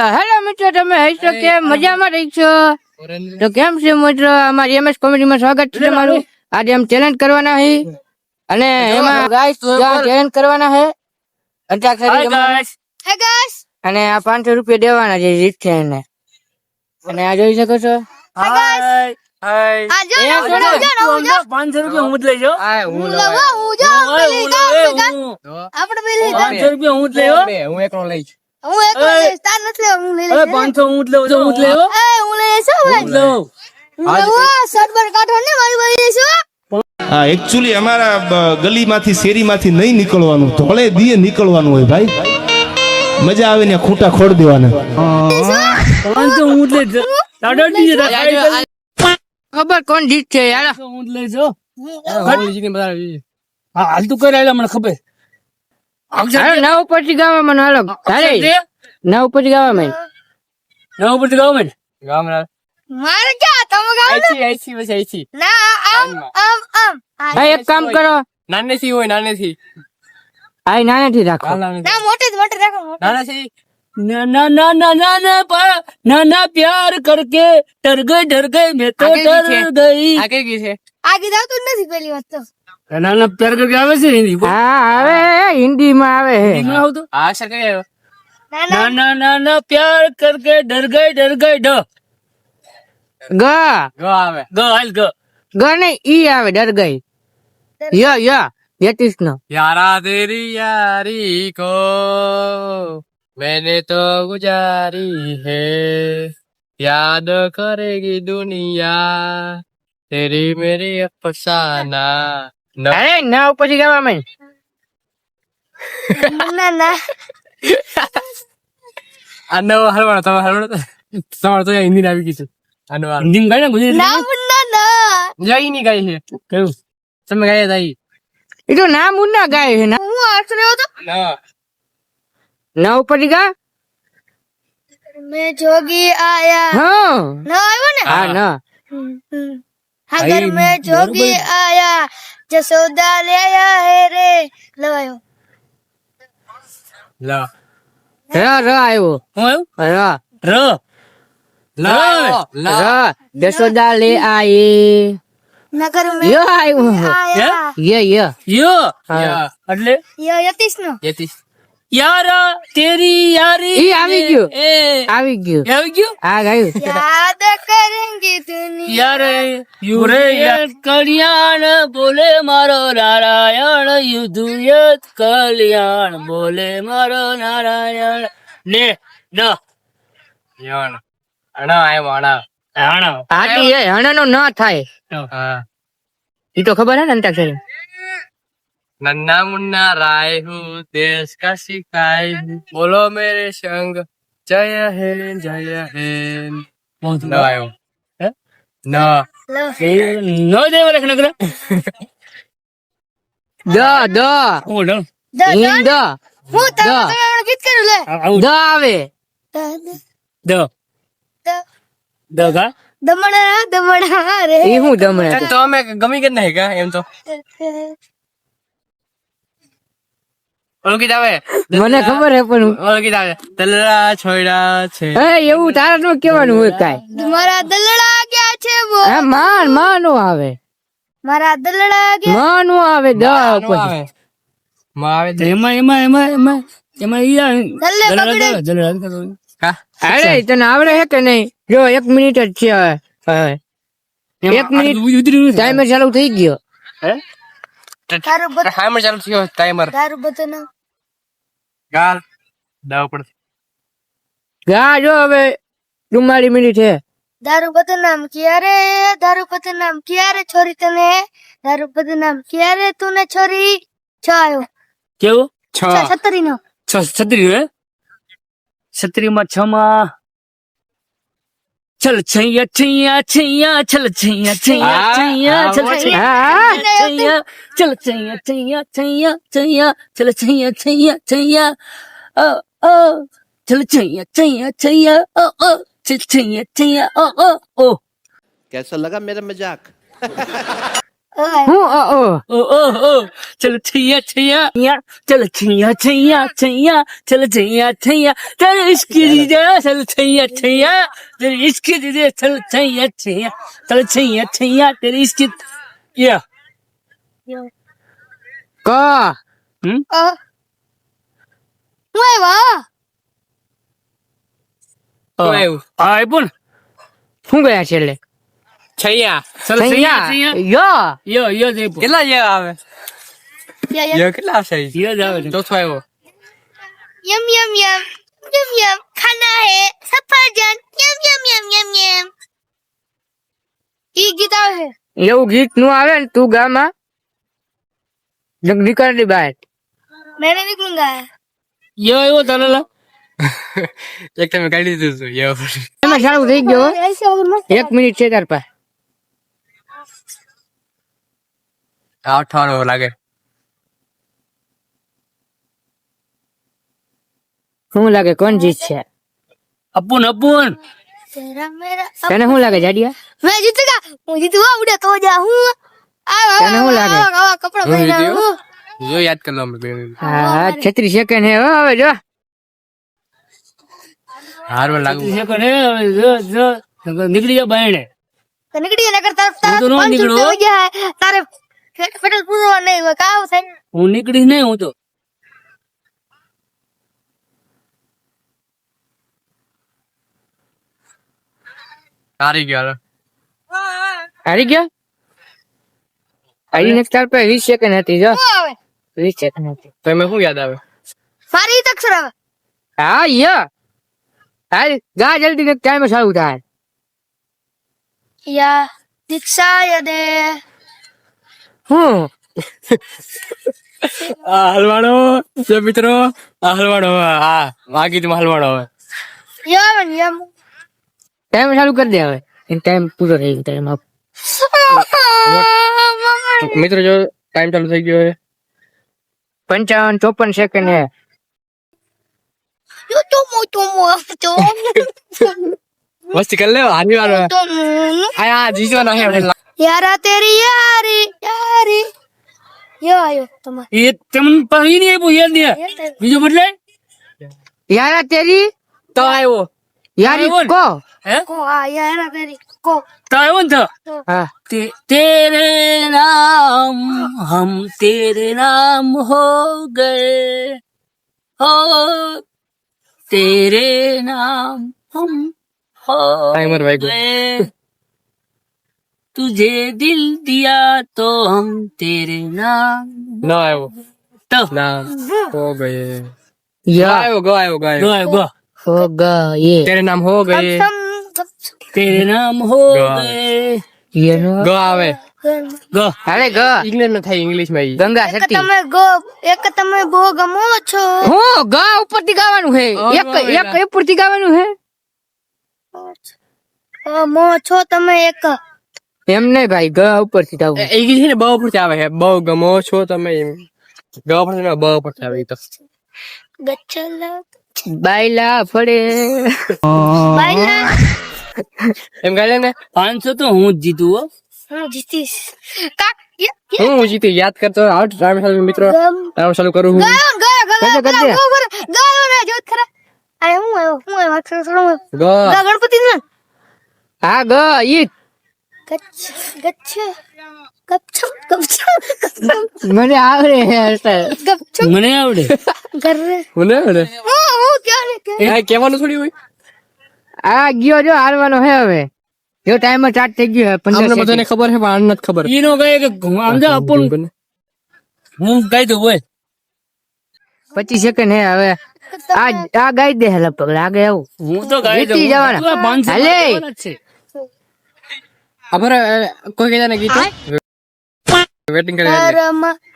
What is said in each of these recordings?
તો હેલો મિત્રો તમે હશો કે મજામાં રહી છો? તો કેમ છે મિત્રો? અમારી એમએસ કોમેડીમાં સ્વાગત છે તમારું. આજે એમ ચેલેન્જ કરવાના હે. અને એમાં ગાઈસ ચેલેન્જ કરવાના અંતાક્ષરી. હે ગાઈસ અને આ પાંચસો રૂપિયા દેવાના છે જીત છે એને. અને આ જોઈ શકો છો. જો જો જો રૂપિયા હું જ લઈ જાઉં. જો પાંચસો રૂપિયા હું જ લઈ જાઉં. હું એકલો લઈશ. હું એક લઈશ નથી હું લઈ અરે પાંચસો હું જ લઉં છું, હું જ લઈ એ હું લઈ લઈશ હું લઉં. હું સરબર કાઢો ને મારી મારી લઈશ હા. એકચ્યુઅલી અમારા ગલીમાંથી શેરીમાંથી નહીં નીકળવાનું. ધોળે દીએ નીકળવાનું હોય ભાઈ. મજા આવે ને ખૂંટા ખોડ દેવાના. પાંચસો હું જ લઈ. ખબર કોણ જીત છે યાર? હું જ લઈ જાઉં. હા, હાલ તું કરે મને ખબર. નવ ઉપરથી ગાવામાં હાલો. તારે નવ પછી ગાવામાં નવ મારે ક્યાં? તમે ગાવ ને? ના આમ આમ. આમ આ, હા એક કામ કરો. નાનેથી હોય નાનેથી. આ નાનેથી રાખો. ના મોટે જ મોટે રાખો. નાનેથી. ના ના ના ના ના ના પા- ના ના પ્યાર કરકે ડર ગઈ ડર ગઈ મેં તો? ડર ગઈ. આગે કઈ ગઈ છે આગે જાવ જ નથી પેલી વાત તો. ના ના પ્યાર કરકે આવે છે હિન્દી હા આવે. હિન્દીમાં આવે છે હિન્દીમાં આવતું આ અક્ષર કઈ આવ્યો ના ના ના ના ના ના પ્યાર કરકે ડર ગઈ ડર ગઈ ડ ગ ગો આવે ગ હાલ ગ ગ નહીં ઈ આવે ડર ગઈ ય ય યતીશ નો यारा तेरी यारी को मैंने तो गुजारी है याद करेगी दुनिया तेरी मेरी अफसाना न- અરે નવ પછી ગાવામાં ના ના. આ નવો હલવાડો તમે હલવાડો તમારે તો હિન્દી આવી ગઈ છે. આનો હિન્દી ગાય ને ગુજરાતી ના ના. જઈ ની ગાય છે. કયું? તમે ગાય તાઈ એ તો ના મુન્ના ગાય છે. ના હું આશરે તો ના. ના ઉપર ગા. મેં જોગી આયા. હા. ના આવ્યો ને? હા ના. હા ઘર મેં જોગી આયા. જસોદા લે આયા હે રે. લવાયો. લ. ર ર આવ્યો. હું આવ્યું? ર. લ. લ. જશોદા લે એટલે? યતીશ નો યતીશ. યાર તેરી યારી ઈ આવી ગયું. આવી ગયું. આવી ગયું? હા ગાયું. યાદ કરેંગી તેની યાર યુરે યાદ કલ્યાણ બોલે મારો નારાયણ યુદ્ધ કલ્યાણ બોલે મારો નારાયણ. ને ન. યણ. અણા આય વાણા અણા આટી એ અણા નો ન થાય. હા. ઈ તો ખબર હે ને અંતાક્ષરી. नन्ना मुन्ना राय हूँ देश का सिखाई हूँ बोलो मेरे संग जय है जय है न आयो હે? न लो ન દેવ લખન કર દ દ હું ડર द હિન દ હું તમે દ. તમે ગીત કર્યું લે આવું દ આવે द द દ द દ ગા દમણા દમણા રે ઈ હું દમણે તો અમે ગમી કે નહીં કા એમ તો ગીત આવે? મને ખબર હે પણ ઓળખી આવે. તલડા છોડ્યા છે. હે એવું તારા નું કહેવાનું હોય કાય મારા દલડા ગયા છે બો. હે માન માનો આવે. મારા દલડા ગયા માનો આવે દ પછી. માં આવે એમાં એમાં એમાં એમાં એમાં ઈ જલરા કરો. કા? અરે તને આવડે હે કે નહીં? જો એક મિનિટ જ છે હવે. એક મિનિટ ટાઈમર ચાલુ થઈ ગયો. હે? ટાઈમર ચાલુ થયો ટાઈમર તારું બતન ગાલ દાવ પડ ગા જો હવે ચુમ્માલીસ મિનિટ છે. દારૂ બદનામ કિયા રે દારૂ બદનામ કિયા છોરી તને? દારૂ બદનામ ક્યારે તું તુને છોરી? છ આવ્યો. કેવું? છ છત્રી નો છ છત્રી હે? છત્રી માં છ માં चल छैया छैया छैया चल छैया छैया छैया चल छैया चल छैया छैया छैया छैया चल छैया छैया छैया ओ ओ चल छैया छैया छैया ओ ओ चल छैया छैया ओ ओ ओ। कैसा लगा मेरा मज़ाक? હું અ છૈયા છૈયા ચલ છૈયા છૈયા છૈયા ચલ છૈયા છૈયા ચલ ઇશ્ક દીજે ચલ છૈયા છૈયા ચલ ઇશ્ક યા કા હમ અ હું શું ગયા છે એટલે एक मिनट चेक कर पाए ઠાર એવો લાગે શું લાગે કોણ જીતશે અપુન અપુન તને શું લાગે જાડિયા મેં જીતગા હું જીતવા ઉડે તો જા હું તને શું લાગે કપડા પહેર્યા જો યાદ કર લો હા 36 સેકન્ડ હે હવે જો હારવા લાગુ સેકન્ડ હે જો જો નીકળી જા બાયણે નીકળી ના કરતા તારે નીકળો તારે ફેટ- ફેટલ પૂરો નહીં હોય કાવ થાય હું નીકળી નહીં હું તો. હારી ગયો હાલો. હારી ગયો? હારી નેક્સ્ટ તાર પાસે વીસ સેકન્ડ હતી જો. શું આવે? વીસ સેકન્ડ હતી તો એમાં શું યાદ આવે? મારી ઈ જ અક્ષર આવે હા યો. હાલ ગા જલ્દી ને ટાઈમ સારું થાય. યા દીક્ષા યદે. હું આ હલવાડો જે મિત્રો આ હલવાડો હા આ ગીતમાં હલવાડો હવે યમ યમ ટાઈમ ચાલુ કરી દે હવે ટાઈમ પૂરો થઈ ગયો ટાઈમ આપ મિત્રો જો ટાઈમ ચાલુ થઈ ગયો છે। પંચાવન ચોપન સેકન્ડ હે યો ટોમો ટોમો ટોમો મસ્તી કરી લે હારી વાર ટોમો આ જીતવાના છે આપણે. યારા તેરી યારી યારી યો આયો તમાર એ તમને પહી નહીં આપ્યું યાદ નહીં બીજો બદલે યારા તેરી તો આવ્યો યારી બોલ. કો હે કો આ યારા તેરી કો તો આવ્યો ને તો હા ते, तेरे नाम हम तेरे नाम हो गए हो तेरे नाम हम हो Timer भाई को। गए तुझे दिल दिया तो हम तेरे नाम ના આવ્યો तो ના હો ગયે યા આવ્યો ગો આવ્યો ગો गो આવ્યો गो હો ગયે તેરે નામ હો ગયે સમ तेरे नाम हो गो। गए યનો ગો આવે गो હાલે ગ ઇંગ્લિશ માં થાય ઇંગ્લિશ માં ઈ. ગંગા એક સતી તમે ગો એક તમે બહુ ગમો છો હું ગ ઉપરથી ગાવાનું હે હા, એક હા, એક ઉપરથી ગાવાનું હે અ, મો છો તમે એક એમ નહીં ભાઈ ગ ઉપરથી આવું. એ છે ને બ ઉપરથી આવે બહુ ગમો છો તમે ગ ઉપરથી ઉપરથી આવે તો. બાયલા ફળે. એમ કહે ને પાંચસો તો હું જ જીતું હો. હું જીતીશ. હું જીતી યાદ કરતો આઉટ રામ સાલુ મિત્રો. રામ સાલુ કરું હું. ગયો ગયો ગયો ને ખરા. આ હું હું વાક્સ ગણપતિ ને હા ગ ઈ ગચ્છ ગચ્છ ગચ્છ ગચ્છ મને આવડે હે ગચ્છ મને આવડે? ઘર હું ને મને હું હું ક્યાં ને કે કાંઈ કહેવાનું થોડી હોય. આ ગયો જો હારવાનો હે હવે. જો ટાઈમ સ્ટાર્ટ થઈ ગયો હે અમને પંદર બધાને ખબર છે પણ આને નથી ખબર. ઈનો કહે કે આમ જા અપુન હું કહી દઉં બોલ પચીસ સેકન્ડ હે હવે. આ આ ગાઈ દે હે લગભગ લાગે એવું. હું તો ગાઈ દઉં. જીતી જવાના. તું આ પાંચસો હાલે. ખબર કોઈ કહેતા ને ગીત? વેટિંગ કરે.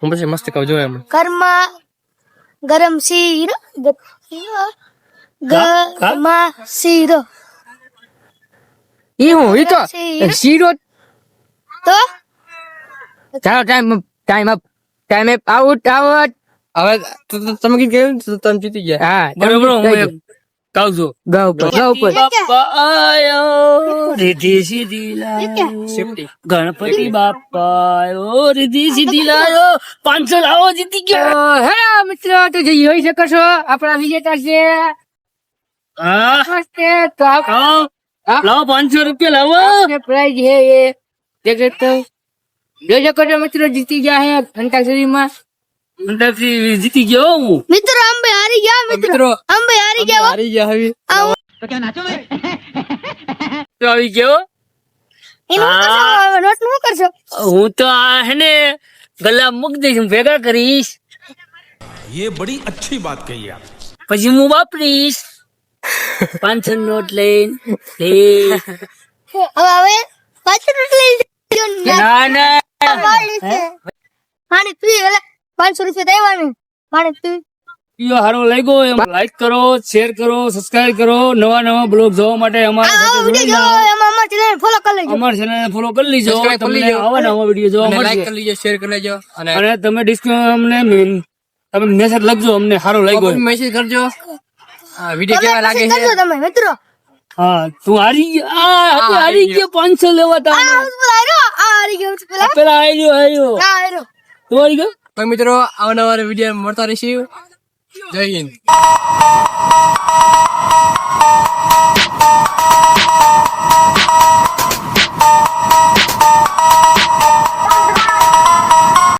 હું પછી મસ્ત કહું જો એમ. કર્મ ગરમ શીરો ગરમા શીરો ઈ હું ઈ તો શીરો. તો? ચાલો time time up time up out out હવે ત- ત- તમે ને તમે જીતી ગયા. હા બરોબર હું ગાવજો ગાવ પર ગાવ પર. રીધિ સીધી લાયો. ગણપતિ બાપા રીધિ સીધી લાયો. પાંચસો લાવો જીતી ગયો. હે મિત્રો તો જે જોઈ શકો છો આપણા વિજેતા છે. નમસ્તે તો લાવો પાંચસો રૂપિયા લાવો. પ્રાઇઝ હે એ. દેખ શકો જોઈ શકો છો મિત્રો જીતી ગયા હે ઘંટાશ્રીમાં અંદાજથી જીતી ગયો હું મિત્રો અંબે હારી ગયા મિત્રો મિત્રો અંબે હારી ગયા હારી ગયા હવે તો આવી ગયો એનું શું કરશો નોટ નું કરશો હું તો આ હે ને ગલા મૂકી દઈશ હું ભેગા કરીશ ये बड़ी अच्छी बात कही आप પછી હું વાપરીશ પાંચસો નોટ લઈને લે હવે હવે પાછળ લઈ જજો ને. ના ના પાડી છે. મારે તું એટલે પાંચસો રૂપિયા દેવાનું મારે તું વીડિયો સારો લાગ્યો એમ લાઈક કરો શેર કરો સબસ્ક્રાઇબ કરો નવા નવા બ્લોગ જોવા માટે અમારા સાથે જોડાઈ જો એમાં અમાર ચેનલ ફોલો કરી લેજો. અમારા ચેનલ ફોલો કરી લેજો તમને આવા નવા વીડિયો જોવા અને લાઈક કરી લેજો શેર કરી લેજો અને તમે ડિસ્કાઉન્ટ અમને મેન- તમે મેસેજ લખજો અમને સારો લાગ્યો. મેસેજ કરજો. આ વીડિયો કેવા લાગે છે કરજો તમે મિત્રો. હા તું હારી ગયો આ હારી ગયો પાંચસો લેવા તા આ હું પેલા આવ્યો? આવ્યો. તું હારી ગયો? પણ મિત્રો અવારનવાર વીડિયો મળતા રહીશું. જય હિન્દ.